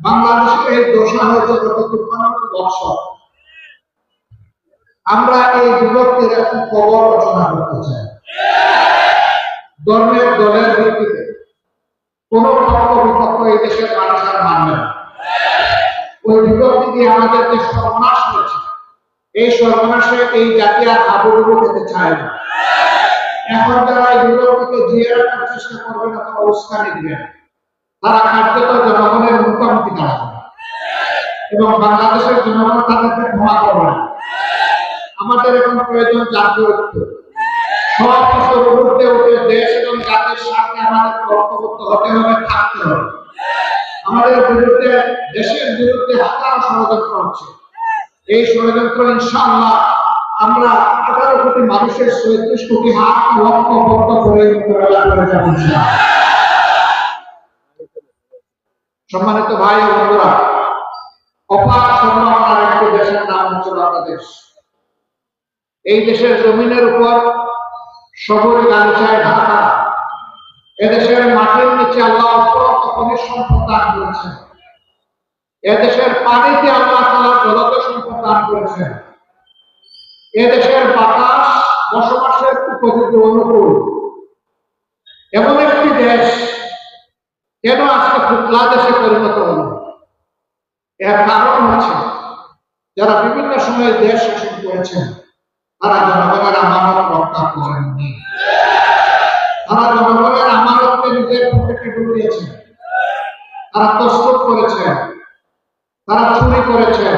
বাংলাদেশের দশা হয়েছে গত তিপ্পান্ন বছর আমরা এই বিভক্তির এখন কবর রচনা করতে চাই। ধর্মের দলের ভিত্তিতে কোন পক্ষ বিপক্ষ এই দেশের মানুষ আর মানবে না। ওই বিভক্তি দিয়ে আমাদের যে সর্বনাশ হয়েছে, এই সর্বনাশে এই জাতি আর আবরুবু খেতে চায় না। এখন যারা এই বিভক্তিকে জিয়ে রাখার চেষ্টা করবে না তারা উস্কানি দিবেন তারা কার্যত জনগণের মুখোমুখি এবং বাংলাদেশের জনগণ তাদেরকে ক্ষমা করবে। না আমাদের এখন প্রয়োজন জাতীয় ঐক্য। সব কিছুর ঊর্ধ্বে উঠে দেশ এবং জাতির ইনশাআল্লাহ আমরা আঠারো কোটি মানুষের চৌত্রিশ কোটি হাত করে মোকাবেলা করে। সম্মানিত ভাই ও বন্ধুরা, অপার সম্ভাবনার একটি দেশের নাম হচ্ছে বাংলাদেশ। এই দেশের জমিনের উপর সবুজ গালিচায় ঢাকা, এদেশের মাটির নিচে আল্লাহ অপরন্ত সম্পদ দান করেছেন। এদেশের পানিতে আল্লাহ তালা জলজ সম্পদ দান করেছেন। এদেশের বাতাস বসবাসের উপযোগী অনুকূল। এমন একটি দেশ কেন আজকে ফুটলা দেশে পরিণত হল। এর কারণ হচ্ছে, যারা বিভিন্ন সময়ে দেশ শাসন করেছেন, তারা জনগণের আমানত রক্ষা করেননি। তারা জনগণের আমানতকে নিজের পকেটে ঢুকিয়েছেন তারা প্রস্তুত করেছেন। তারা চুরি করেছেন।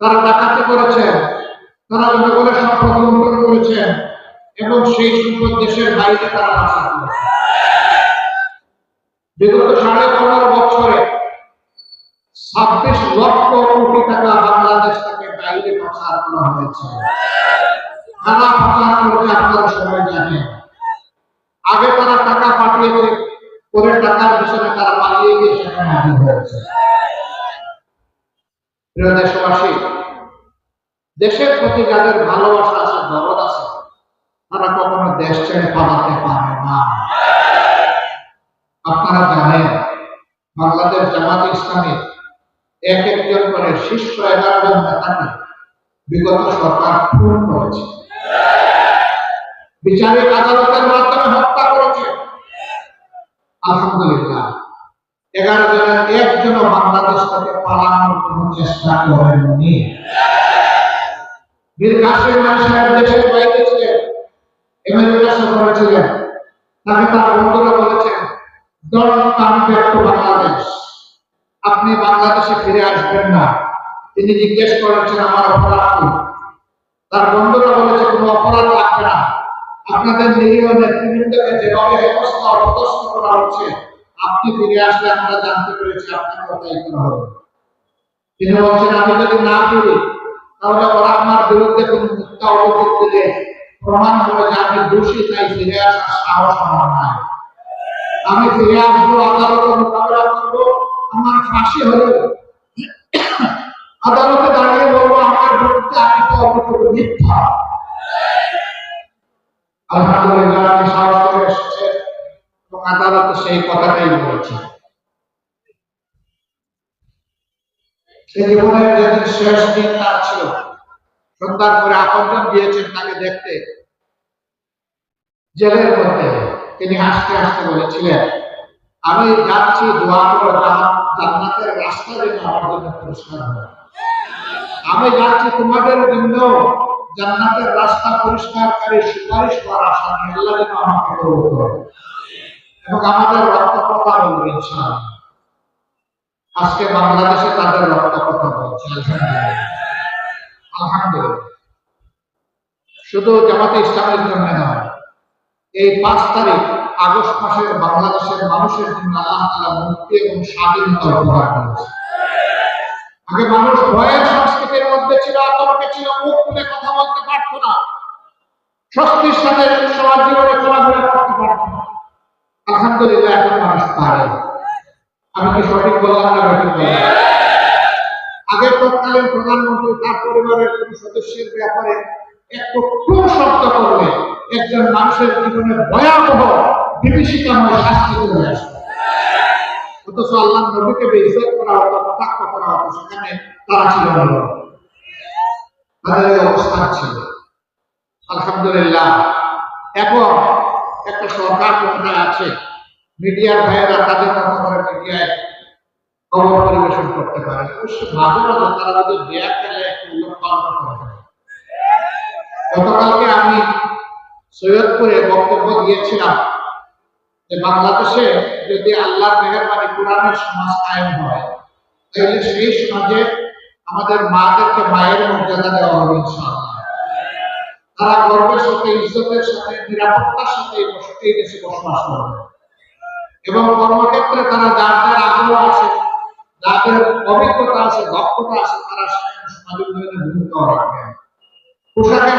তারা ডাকাতি করেছেন। তারা জনগণের সম্পদ লুণ্ঠন করেছেন। এবং সেই সম্পদ দেশের বাইরে তারা পাচার করেছেন। বিগত সাড়ে পনেরো বছরে ছাব্বিশ লক্ষ কোটি টাকা বাংলাদেশ থেকে বাইরে পাচার করা হয়েছে। জানেন। আগে তারা টাকা পাঠিয়েছে পরে টাকার পিছনে তারা পালিয়ে গিয়ে সেখানে হাজির হয়েছে। প্রিয় দেশবাসী, দেশের প্রতি যাদের ভালোবাসা আছে, দরদ আছে, তারা কখনো দেশ ছেড়ে পালাতে পারে না। আপনারা জানেন, বাংলাদেশ জামাত ইসলামী এক একজন করে শীর্ষ এগারো জন নেতাকে বিগত সরকার খুন করেছে। বিচারিক আদালতের মাধ্যমে হত্যা করেছে। আলহামদুলিল্লাহ এগারো জনের একজন বাংলাদেশ থেকে পালানোর কোন চেষ্টা করেননি। বীর কাসিম সাহেব দেশের বাইরে ছিলেন আমেরিকা সফরে ছিলেন তাকে তার বন্ধুরা বলেছেন আপনি বাংলাদেশে ফিরে আসবেন না। তিনি জিজ্ঞেস করেছেন, আমার অপরাধ কি? তার বন্ধুরা বলেছে, কোনো অপরাধ লাগবে না। আপনাদের নিরীহ নেতৃবৃন্দকে যেভাবে অপদস্থ করা হচ্ছে, আপনি ফিরে আসলে আমরা জানতে পেরেছি আপনাকে তাই করা হবে তিনি বলছেন, আমি যদি না ফিরি, তাহলে ওরা আমার বিরুদ্ধে কোন অভিযোগ দিলে প্রমাণ করে যে আমি দোষী, তাই ফিরে আসার সাহস আমার নাই। আমি ফিরে আসব আদালতে মোকাবেলা করব আমার ফাঁসি হলো আদালতে দাঁড়িয়ে বলব, আমার বিরুদ্ধে মিথ্যা। আলহামদুলিল্লাহ, আমি করে এসেছে এবং সেই কথাটাই বলছে। এই জীবনের যেদিন শেষ দিন তার ছিল সন্ধ্যার আপনজন তাকে দেখতে। জেলের মধ্যে। তিনি হাসতে হাসতে বলেছিলেন, আমি যাচ্ছি দোয়া করে জান্নাতের রাস্তা যেন আমার জন্য পরিষ্কার হয় আমি যাচ্ছি তোমাদের জন্য জান্নাতের রাস্তা পরিষ্কারকারী সুপারিশ করার আশা আল্লাহ যেন আমাকে এবং আমাদের রক্ত কথা বলবে আজকে বাংলাদেশে তাদের রক্ত কথা বলছে আলহামদুলিল্লাহ। শুধু জামাতে ইসলামের জন্য নয় এই পাঁচ তারিখ আগস্ট মাসের বাংলাদেশের মানুষের জন্য আল্লাহ তাআলা মুক্তি এবং স্বাধীনতা উপহার দিয়েছে আগে মানুষ ভয়ের সংস্কৃতির মধ্যে ছিল আতঙ্কে ছিল মুখ খুলে কথা বলতে পারতো না। স্বস্তির সাথে সবার জীবনে চলাফেরা করতে পারতো না। আলহামদুলিল্লাহ এখন মানুষ পারে। আমি কি সঠিক বললাম না আগে তৎকালীন প্রধানমন্ত্রী তার পরিবারের কোন সদস্যের ব্যাপারে একটু শব্দ করলে একজন মানুষের জীবনে ভয়াবহ, বিভীষিকাময় শাস্তি চলে আসে অথচ আল্লাহ নবীকে বেইজ্জত করা হতো কটাক্ষ করা হতো সেখানে তারা ছিল তাদের অবস্থান ছিল। আলহামদুলিল্লাহ এখন একটা সরকার ক্ষমতায় আছে, মিডিয়ার ভাইয়েরা তাদের মতো করে মিডিয়ায় খবর পরিবেশন করতে পারে অবশ্য মাঝে মাঝে তারা যদি দেয়া খেলে একটু উলট পালট করে ফেলে। গতকালকে আমি সৈয়দপুরে বক্তব্য দিয়েছিলাম যে বাংলাদেশে যদি আল্লাহর মেহরবানি কোরআনের সমাজ কায়েম হয়, তাহলে সেই সমাজে আমাদের মাদেরকে মায়ের মর্যাদা দেওয়া হবে তারা গর্বের সাথে, ইজ্জতের সাথে, নিরাপত্তার সাথে এই দেশে বসবাস করবে। এবং কর্মক্ষেত্রে তারা যার যার আগ্রহ আছে যাদের অভিজ্ঞতা আছে, দক্ষতা আছে, তারা সমাজ উন্নয়নে ভূমিকা পোশাকের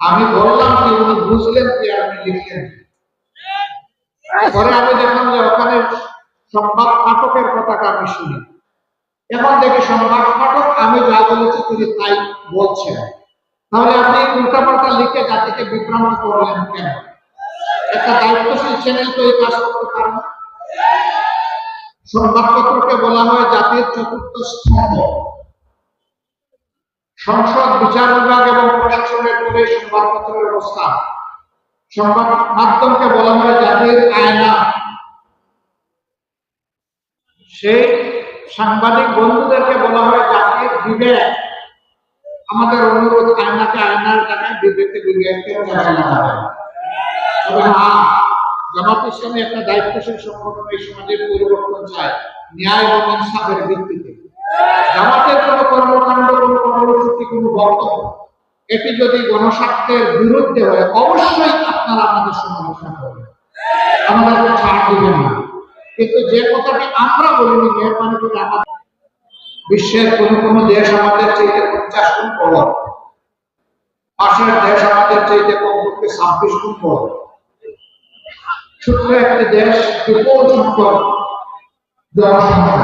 আমি বললাম যে উনি বুঝলেন আর উনি লিখলেন? পরে আমি দেখলাম যে ওখানে সংবাদ পাঠকের কথাটা আমি শুনি। এখন দেখি সংবাদ পাঠক, আমি যা বলেছি তিনি তাই বলছেন। তাহলে আপনি উল্টাপাল্টা লিখে জাতিকে বিভ্রান্ত করলেন কেন? একটা দায়িত্বশীল চ্যানেল তো এই কাজ করতে পারে না। সংবাদপত্রকে বলা হয় জাতির চতুর্থ স্তম্ভ। সংসদ, বিচার বিভাগ এবং প্রশাসনের পরে সংবাদপত্রের অবস্থা সংবাদ মাধ্যমকে বলা হয় জাতির আয়না। সেই সাংবাদিক বন্ধুদেরকে বলা হয় জাতির বিবেক। আমাদের অনুরোধ, আয়নাকে আয়নার জায়গায় বিবেককে বিবেকের তবে হ্যাঁ জামাত ইসলামী একটা দায়িত্বশীল সংগঠন এই সমাজের পরিবর্তন চায়। ন্যায় এবং ইনসাফের ভিত্তিতে। জামাতের কোনো কর্মকাণ্ড, কোনো কর্মসূচি, কোনো বক্তব্য এটি যদি গণস্বার্থের বিরুদ্ধে হয়, অবশ্যই আপনারা আমাদের সমালোচনা করবেন। ছাড় দিবেন না। কিন্তু যে কথাটি আমরা বলিনি মেহরবানি করে আমাদের বিশ্বের কোন কোন দেশ আমাদের চাইতে পঞ্চাশ গুণ বড়। পাশের দেশ আমাদের চাইতে কমপক্ষে ছাব্বিশ গুণ বড়। ছোট্ট একটি দেশ বিপুল সংখ্যক জনসংখ্যা।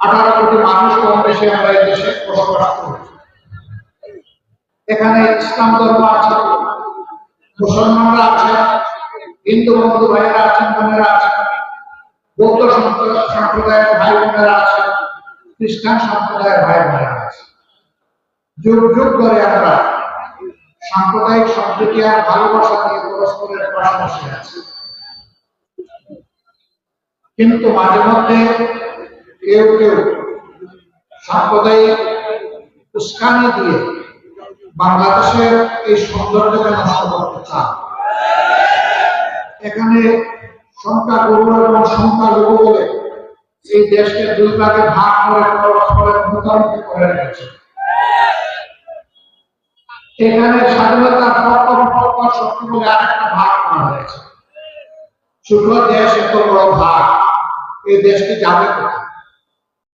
আঠারো কোটি মানুষ কম বেশি আমরা এই দেশে বসবাস করি। এখানে ইসলাম ধর্ম আছে, মুসলমানরা আছে, হিন্দু বন্ধু ভাইয়েরা আছেন, বোনেরা আছেন, বৌদ্ধ সম্প্রদায়- সম্প্রদায়ের ভাই বোনেরা আছে, খ্রিস্টান সম্প্রদায়ের ভাই বোনেরা আছে। যুগ যুগ ধরে আমরা সাম্প্রদায়িক সম্প্রীতি আর ভালোবাসা দিয়ে পরস্পরের পাশাপাশি আছি। কিন্তু মাঝে মধ্যে কেউ কেউ সাম্প্রদায়িক উস্কানি দিয়ে বাংলাদেশের এই সৌন্দর্যকে নষ্ট করতে চান। এখানে সংখ্যাগুরু এবং সংখ্যালঘু বলে এই দেশকে দুই ভাগে ভাগ করে মুখোমুখি করে রেখেছে। এখানে স্বাধীনতার পক্ষ পক্ষ শক্তি বলে আরেকটা ভাগ করা হয়েছে। ছোট দেশ এত বড় ভাগ, এই দেশকে যাবে কোথায়?